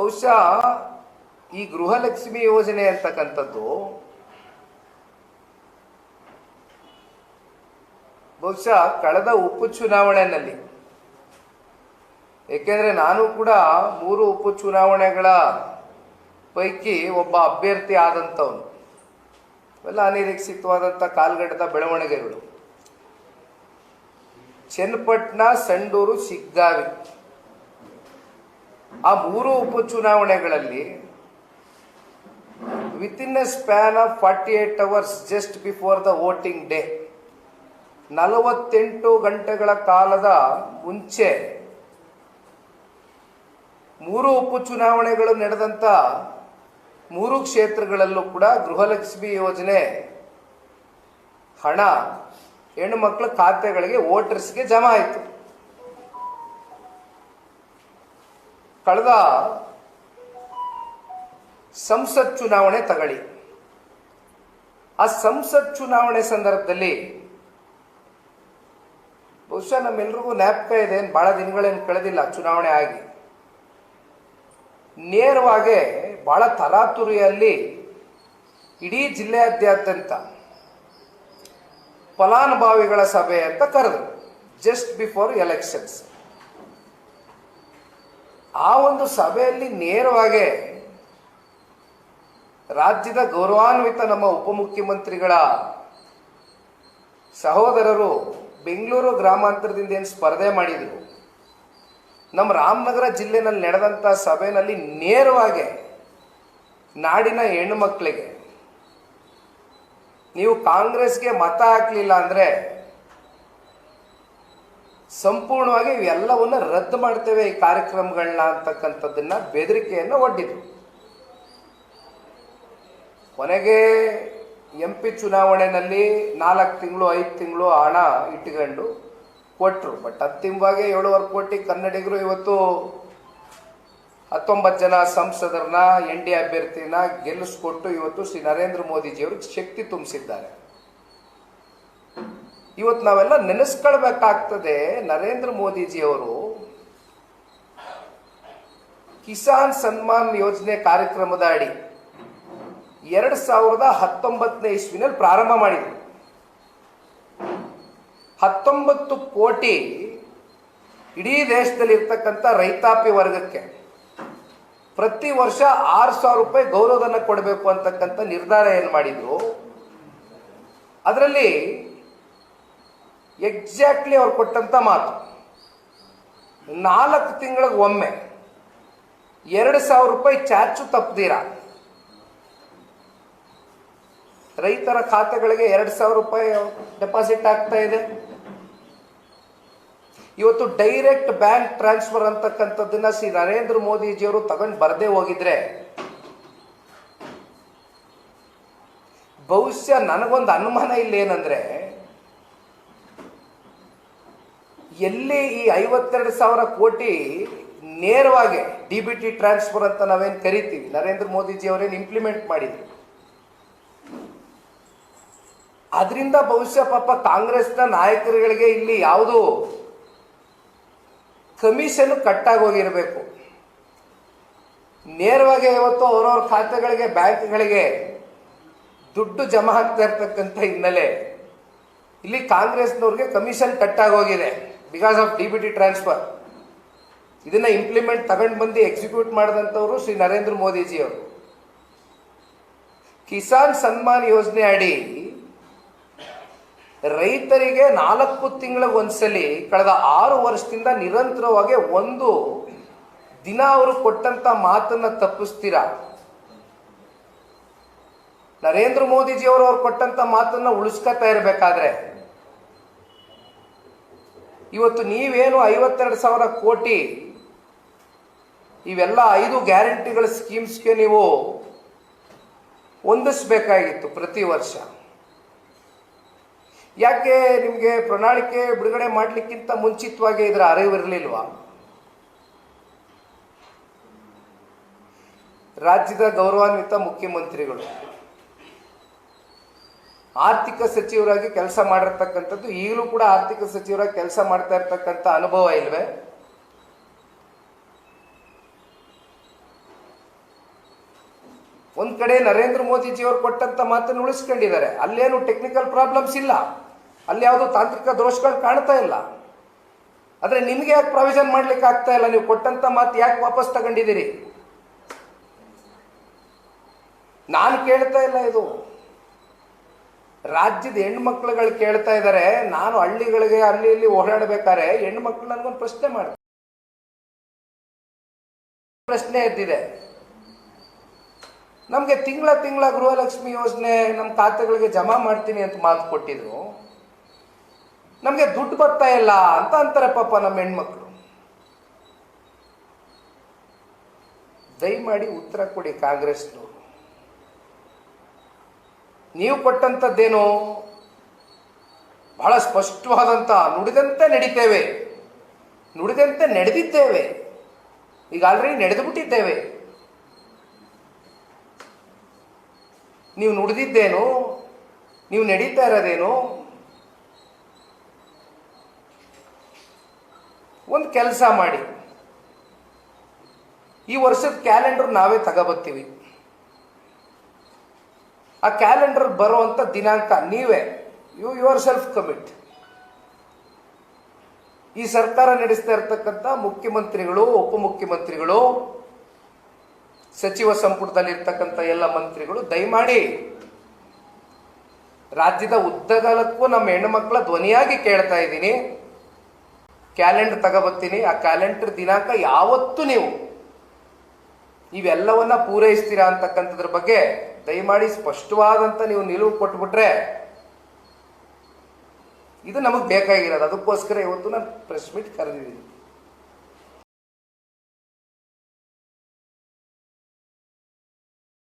ಬಹುಶಃ ಈ ಗೃಹಲಕ್ಷ್ಮಿ ಯೋಜನೆ ಅಂತಕ್ಕಂಥದ್ದು ಬಹುಶಃ ಕಳೆದ ಉಪ ಚುನಾವಣೆಯಲ್ಲಿ. ಏಕೆಂದರೆ ನಾನು ಕೂಡ ಮೂರು ಉಪ ಚುನಾವಣೆಗಳ ಪೈಕಿ ಒಬ್ಬ ಅಭ್ಯರ್ಥಿ ಆದಂಥವನು. ಇವೆಲ್ಲ ಅನಿರೀಕ್ಷಿತವಾದಂಥ ಕಾಲ್ಗಡದ ಬೆಳವಣಿಗೆಗಳು. ಚನ್ನಪಟ್ಟಣ, ಸಂಡೂರು, ಶಿಗ್ಗಾವಿ. ಆ ಮೂರು ಉಪಚುನಾವಣೆಗಳಲ್ಲಿ within a span of forty eight hours just before the voting day ನಲವತ್ತೆಂಟು ಗಂಟೆಗಳ ಕಾಲದ ಮುಂಚೆ ಮೂರು ಉಪಚುನಾವಣೆಗಳು ನಡೆದಂಥ ಮೂರು ಕ್ಷೇತ್ರಗಳಲ್ಲೂ ಕೂಡ ಗೃಹಲಕ್ಷ್ಮಿ ಯೋಜನೆ ಹಣ, ಹೆಣ್ಣು ಮಕ್ಕಳ ಖಾತೆಗಳಿಗೆ ವೋಟರ್ಸ್ಗೆ ಜಮಾ ಆಯಿತು. ಕಳೆದ ಸಂಸತ್ ಚುನಾವಣೆ ತಗಳಿ. ಆ ಸಂಸತ್ ಚುನಾವಣೆ ಸಂದರ್ಭದಲ್ಲಿ ಬಹುಶಃ ನಮ್ಮೆಲ್ರಿಗೂ ಜ್ಞಾಪಕ ಇದೆ ಏನು ಬಹಳ ದಿನಗಳೇನು ಕಳೆದಿಲ್ಲ ಚುನಾವಣೆ ಆಗಿ. ನೇರವಾಗಿ ಬಹಳ ತರಾತುರಿಯಲ್ಲಿ ಇಡೀ ಜಿಲ್ಲೆಯಾದ್ಯಂತ ಫಲಾನುಭವಿಗಳ ಸಭೆ ಅಂತ ಕರೆದರು ಜಸ್ಟ್ ಬಿಫೋರ್ ಎಲೆಕ್ಷನ್ಸ್ ಆ ಒಂದು ಸಭೆಯಲ್ಲಿ ನೇರವಾಗಿ ರಾಜ್ಯದ ಗೌರವಾನ್ವಿತ ನಮ್ಮ ಉಪಮುಖ್ಯಮಂತ್ರಿಗಳ ಸಹೋದರರು ಬೆಂಗಳೂರು ಗ್ರಾಮಾಂತರದಿಂದ ಏನು ಸ್ಪರ್ಧೆ ಮಾಡಿದರು. ನಮ್ಮ ರಾಮನಗರ ಜಿಲ್ಲೆನಲ್ಲಿ ನಡೆದಂಥ ಸಭೆಯಲ್ಲಿ ನೇರವಾಗಿ ನಾಡಿನ ಹೆಣ್ಣು ಮಕ್ಕಳಿಗೆ. ನೀವು ಕಾಂಗ್ರೆಸ್ಗೆ ಮತ ಹಾಕಲಿಲ್ಲ ಅಂದರೆ ಸಂಪೂರ್ಣವಾಗಿ ಇವೆಲ್ಲವನ್ನ ರದ್ದು ಮಾಡ್ತೇವೆ ಈ ಕಾರ್ಯಕ್ರಮಗಳನ್ನ ಅಂತಕ್ಕಂಥದ್ದನ್ನ ಬೆದರಿಕೆಯನ್ನು ಒಡ್ಡಿದ್ರು. ಕೊನೆಗೆ ಎಂ ಪಿ ಚುನಾವಣೆಯಲ್ಲಿ ನಾಲ್ಕು ತಿಂಗಳು, ಐದು ತಿಂಗಳು ಹಣ ಇಟ್ಕೊಂಡು ಕೊಟ್ಟರು ಬಟ್ ಅಂತಿಮವಾಗಿ ಏಳುವರೆ ಕೋಟಿ ಕನ್ನಡಿಗರು ಇವತ್ತು ಹತ್ತೊಂಬತ್ತು ಜನ ಸಂಸದರನ್ನ, ಎನ್ ಡಿ ಅಭ್ಯರ್ಥಿನ ಗೆಲ್ಲಿಸ್ಕೊಟ್ಟು ಇವತ್ತು ಶ್ರೀ ನರೇಂದ್ರ ಮೋದಿಜಿಯವರು ಶಕ್ತಿ ತುಂಬಿಸಿದ್ದಾರೆ. ಇವತ್ತು ನಾವೆಲ್ಲ ನೆನೆಸ್ಕೊಳ್ಬೇಕಾಗ್ತದೆ ನರೇಂದ್ರ ಮೋದಿಜಿಯವರು. ಕಿಸಾನ್ ಸನ್ಮಾನ್ ಯೋಜನೆ ಕಾರ್ಯಕ್ರಮದ ಅಡಿ ಎರಡು ಸಾವಿರದ ಹತ್ತೊಂಬತ್ತನೇ ಇಸ್ವಿನಲ್ಲಿ ಪ್ರಾರಂಭ ಮಾಡಿದ್ರು. ಹತ್ತೊಂಬತ್ತು ಕೋಟಿ ಇಡೀ ದೇಶದಲ್ಲಿ ಇರ್ತಕ್ಕಂಥ ರೈತಾಪಿ ವರ್ಗಕ್ಕೆ ಪ್ರತಿ ವರ್ಷ ಆರು ಸಾವಿರ ರೂಪಾಯಿ ಗೌರವಧನ ಕೊಡಬೇಕು ಅಂತಕ್ಕಂಥ ನಿರ್ಧಾರ ಏನು ಮಾಡಿದ್ರು. ಅದರಲ್ಲಿ ಎಕ್ಸಾಕ್ಟ್ಲಿ ಅವ್ರು ಕೊಟ್ಟಂತ ಮಾತು. ನಾಲ್ಕು ತಿಂಗಳಿಗೆ ಒಮ್ಮೆ ಎರಡು ಸಾವಿರ ರೂಪಾಯಿ ಚಾರ್ಜು ತಪ್ಪದಿರ ರೈತರ ಖಾತೆಗಳಿಗೆ ಎರಡು ಸಾವಿರ ರೂಪಾಯಿ ಡೆಪಾಸಿಟ್ ಆಗ್ತಾ ಇದೆ. ಇವತ್ತು ಡೈರೆಕ್ಟ್ ಬ್ಯಾಂಕ್ ಟ್ರಾನ್ಸ್ಫರ್ ಅಂತಕ್ಕಂಥದ್ದನ್ನ ಶ್ರೀ ನರೇಂದ್ರ ಮೋದಿಜಿಯವರು ತಗೊಂಡು ಬರದೇ ಹೋಗಿದ್ರೆ ಬಹುಶಃ ನನಗೊಂದು ಅನುಮಾನ ಇಲ್ಲ ಏನಂದ್ರೆ ಎಲ್ಲಿ ಈ ಐವತ್ತೆರಡು ಸಾವಿರ ಕೋಟಿ ನೇರವಾಗಿ ಡಿ ಬಿ ಟಿ ಟ್ರಾನ್ಸ್ಫರ್ ಅಂತ ನಾವೇನು ಕರಿತೀವಿ? ನರೇಂದ್ರ ಮೋದಿಜಿ ಅವರೇನು ಇಂಪ್ಲಿಮೆಂಟ್ ಮಾಡಿದ್ರು. ಅದರಿಂದ ಬಹುಶಃ ಪಾಪ ಕಾಂಗ್ರೆಸ್ನ ನಾಯಕರುಗಳಿಗೆ ಇಲ್ಲಿ ಯಾವುದು ಕಮಿಷನ್ ಕಟ್ಟಾಗಿ ಹೋಗಿರಬೇಕು ನೇರವಾಗಿ ಇವತ್ತು ಅವರವ್ರ ಖಾತೆಗಳಿಗೆ, ಬ್ಯಾಂಕ್ಗಳಿಗೆ ದುಡ್ಡು ಜಮಾ ಆಗ್ತಾ ಇರ್ತಕ್ಕಂಥ ಹಿನ್ನೆಲೆ ಇಲ್ಲಿ ಕಾಂಗ್ರೆಸ್ನವ್ರಿಗೆ ಕಮಿಷನ್ ಕಟ್ಟಾಗಿ ಹೋಗಿದೆ because of D B T transfer ಇದನ್ನ ಇಂಪ್ಲಿಮೆಂಟ್ ತಗೊಂಡು ಬಂದು ಎಕ್ಸಿಕ್ಯೂಟ್ ಮಾಡಿದಂಥವ್ರು ಶ್ರೀ ನರೇಂದ್ರ ಮೋದಿಜಿ ಅವರು ಕಿಸಾನ್ ಸನ್ಮಾನ್ ಯೋಜನೆ ಅಡಿ ರೈತರಿಗೆ ನಾಲ್ಕು ತಿಂಗಳ ಒಂದ್ಸಲಿ ಕಳೆದ ಆರು ವರ್ಷದಿಂದ ನಿರಂತರವಾಗಿ ಒಂದು ದಿನ ಅವರು ಕೊಟ್ಟಂತ ಮಾತನ್ನ ತಪ್ಪಿಸ್ತೀರ? ನರೇಂದ್ರ ಮೋದಿಜಿ ಅವರು ಅವ್ರು ಕೊಟ್ಟಂತ ಮಾತನ್ನ ಉಳಿಸ್ಕೊತಾ ಇರಬೇಕಾದ್ರೆ ಇವತ್ತು ನೀವೇನು ಐವತ್ತೆರಡು ಸಾವಿರ ಕೋಟಿ, ಇವೆಲ್ಲ ಐದು ಗ್ಯಾರಂಟಿಗಳ ಸ್ಕೀಮ್ಸ್ಗೆ ನೀವು ಹೊಂದಿಸ್ಬೇಕಾಗಿತ್ತು ಪ್ರತಿ ವರ್ಷ. ಯಾಕೆ ನಿಮಗೆ ಪ್ರಣಾಳಿಕೆ ಬಿಡುಗಡೆ ಮಾಡಲಿಕ್ಕಿಂತ ಮುಂಚಿತವಾಗಿ ಇದರ ಅರಿವಿರಲಿಲ್ವಾ ರಾಜ್ಯದ ಗೌರವಾನ್ವಿತ ಮುಖ್ಯಮಂತ್ರಿಗಳು. ಆರ್ಥಿಕ ಸಚಿವರಾಗಿ ಕೆಲಸ ಮಾಡಿರ್ತಕ್ಕಂಥದ್ದು, ಈಗಲೂ ಕೂಡ ಆರ್ಥಿಕ ಸಚಿವರಾಗಿ ಕೆಲಸ ಮಾಡ್ತಾ ಇರ್ತಕ್ಕಂಥ ಅನುಭವ ಇಲ್ವೇ? ಒಂದ್ ಕಡೆ ನರೇಂದ್ರ ಮೋದಿಜಿಯವರು ಕೊಟ್ಟಂತ ಮಾತನ್ನು ಉಳಿಸ್ಕೊಂಡಿದ್ದಾರೆ. ಅಲ್ಲೇನು ಟೆಕ್ನಿಕಲ್ ಪ್ರಾಬ್ಲಮ್ಸ್ ಇಲ್ಲ. ಅಲ್ಲಿ ಯಾವುದು ತಾಂತ್ರಿಕ ದೋಷಗಳು ಕಾಣ್ತಾ ಇಲ್ಲ. ಆದ್ರೆ ನಿಮ್ಗೆ ಯಾಕೆ ಪ್ರಾವಿಷನ್ ಮಾಡ್ಲಿಕ್ಕೆ ಆಗ್ತಾ ಇಲ್ಲ? ನೀವು ಕೊಟ್ಟಂತ ಮಾತು ಯಾಕೆ ವಾಪಸ್ ತಗೊಂಡಿದ್ದೀರಿ? ನಾನು ಕೇಳ್ತಾ ಇಲ್ಲ ಇದು. ರಾಜ್ಯದ ಹೆಣ್ಮಕ್ಳುಗಳು ಕೇಳ್ತಾ ಇದ್ದಾರೆ, ನಾನು ಹಳ್ಳಿಗಳಿಗೆ ಅಲ್ಲಿ ಇಲ್ಲಿ ಓಡಾಡ್ಬೇಕಾದ್ರೆ ಹೆಣ್ಮಕ್ಳು ನನ್ಗೊಂದು ಪ್ರಶ್ನೆ ಮಾಡ್ತಾರೆ ಪ್ರಶ್ನೆ ಎದ್ದಿದೆ. ನಮಗೆ ತಿಂಗಳ ತಿಂಗಳ ಗೃಹಲಕ್ಷ್ಮಿ ಯೋಜನೆ ನಮ್ಮ ಖಾತೆಗಳಿಗೆ ಜಮಾ ಮಾಡ್ತೀನಿ ಅಂತ ಮಾತು ಕೊಟ್ಟಿದ್ರು. ನಮಗೆ ದುಡ್ಡು ಬರ್ತಾ ಇಲ್ಲ ಅಂತ ಅಂತಾರೆ ಪಾಪ ನಮ್ಮ ಹೆಣ್ಮಕ್ಳು. ದಯಮಾಡಿ ಉತ್ತರ ಕೊಡಿ ಕಾಂಗ್ರೆಸ್ನವರು. ನೀವು ಕೊಟ್ಟಂಥದ್ದೇನು ಬಹಳ ಸ್ಪಷ್ಟವಾದಂಥ ನುಡಿದಂತೆ ನಡಿತೇವೆ. ನುಡಿದಂತೆ ನಡೆದಿದ್ದೇವೆ. ಈಗ ಆಲ್ರೆಡಿ ನಡೆದು ಬಿಟ್ಟಿದ್ದೇವೆ. ನೀವು ನುಡಿದಿದ್ದೇನು, ನೀವು ನಡೀತಾ ಇರೋದೇನು, ಒಂದು ಕೆಲಸ ಮಾಡಿ. ಈ ವರ್ಷದ ಕ್ಯಾಲೆಂಡರ್ ನಾವೇ ತಗೋಬರ್ತೀವಿ ಆ ಕ್ಯಾಲೆಂಡರ್ ಬರುವಂತ ದಿನಾಂಕ ನೀವೇ. ಯು ಯುವರ್ ಸೆಲ್ಫ್ ಕಮಿಟ್ ಈ ಸರ್ಕಾರ ನಡೆಸ್ತಾ ಇರತಕ್ಕಂಥ ಮುಖ್ಯಮಂತ್ರಿಗಳು, ಉಪಮುಖ್ಯಮಂತ್ರಿಗಳು, ಸಚಿವ ಸಂಪುಟದಲ್ಲಿರ್ತಕ್ಕಂಥ ಎಲ್ಲ ಮಂತ್ರಿಗಳು, ದಯಮಾಡಿ ರಾಜ್ಯದ ಉದ್ದಗಲಕ್ಕೂ ನಮ್ಮ ಹೆಣ್ಣುಮಕ್ಕಳ ಧ್ವನಿಯಾಗಿ ಕೇಳ್ತಾ ಇದ್ದೀನಿ. ಕ್ಯಾಲೆಂಡರ್ ತಗೋಬರ್ತೀನಿ. ಆ ಕ್ಯಾಲೆಂಡರ್ ದಿನಾಂಕ ಯಾವತ್ತು ನೀವು ಇವೆಲ್ಲವನ್ನ ಪೂರೈಸ್ತೀರಾ ಅಂತಕ್ಕಂಥದ್ರ ಬಗ್ಗೆ ದಯಮಾಡಿ ಸ್ಪಷ್ಟವಾದಂಥ ನೀವು ನಿಲುವು ಕೊಟ್ಬಿಟ್ರೆ ಇದು ನಮಗೆ ಬೇಕಾಗಿರೋದು. ಅದಕ್ಕೋಸ್ಕರ ಇವತ್ತು ನಾನು ಪ್ರೆಸ್ ಮೀಟ್ ಕರೆದಿದ್ದೀನಿ.